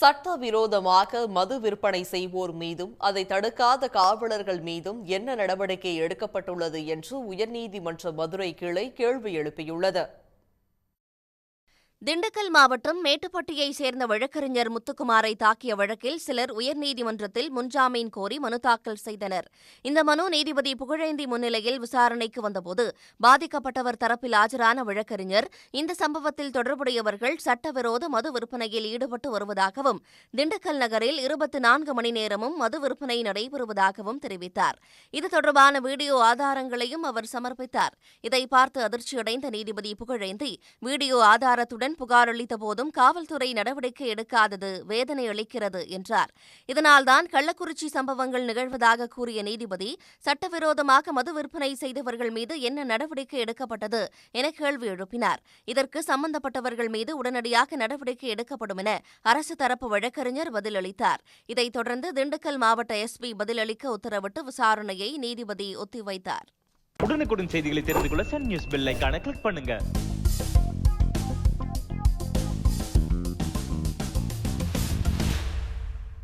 சட்டவிரோதமாக மது விற்பனை செய்வோர் மீதும் அதை தடுக்காத காவலர்கள் மீதும் என்ன நடவடிக்கை எடுக்கப்பட்டுள்ளது என்று உயர்நீதிமன்ற மதுரை கிளை கேள்வி எழுப்பியுள்ளது. திண்டுக்கல் மாவட்டம் மேட்டுப்பட்டியைச் சேர்ந்த வழக்கறிஞர் முத்துக்குமாரை தாக்கிய வழக்கில் சிலர் உயர்நீதிமன்றத்தில் முன்ஜாமீன் கோரி மனு தாக்கல் செய்தனர். இந்த மனு நீதிபதி புகழேந்தி முன்னிலையில் விசாரணைக்கு வந்தபோது பாதிக்கப்பட்டவர் தரப்பில் ஆஜரான வழக்கறிஞர் இந்த சம்பவத்தில் தொடர்புடையவர்கள் சட்டவிரோத மது விற்பனையில் ஈடுபட்டு வருவதாகவும் திண்டுக்கல் நகரில் இருபத்தி நான்கு மணி நேரமும் மது விற்பனை நடைபெறுவதாகவும் தெரிவித்தார். இது தொடர்பான வீடியோ ஆதாரங்களையும் அவர் சமர்ப்பித்தார். இதை பார்த்து அதிர்ச்சியடைந்த நீதிபதி புகழேந்தி வீடியோ ஆதாரத்துடன் புகார் அளித்த போதும் காவல்துறை நடவடிக்கை எடுக்காதது வேதனை அளிக்கிறது என்றார். இதனால்தான் கள்ளக்குறிச்சி சம்பவங்கள் நிகழ்வதாக கூறிய நீதிபதி சட்டவிரோதமாக மது விற்பனை செய்தவர்கள் மீது என்ன நடவடிக்கை எடுக்கப்பட்டது என கேள்வி எழுப்பினார். இதற்கு சம்பந்தப்பட்டவர்கள் மீது உடனடியாக நடவடிக்கை எடுக்கப்படும் என அரசு தரப்பு வழக்கறிஞர் பதிலளித்தார். இதைத் தொடர்ந்து திண்டுக்கல் மாவட்ட எஸ்பி பதிலளிக்க உத்தரவிட்டு விசாரணையை நீதிபதி ஒத்திவைத்தார். உடனுக்குடன் செய்திகளை தெரிந்து கொள்ள சன் நியூஸ் பெல் ஐக்கான கிளிக் பண்ணுங்க.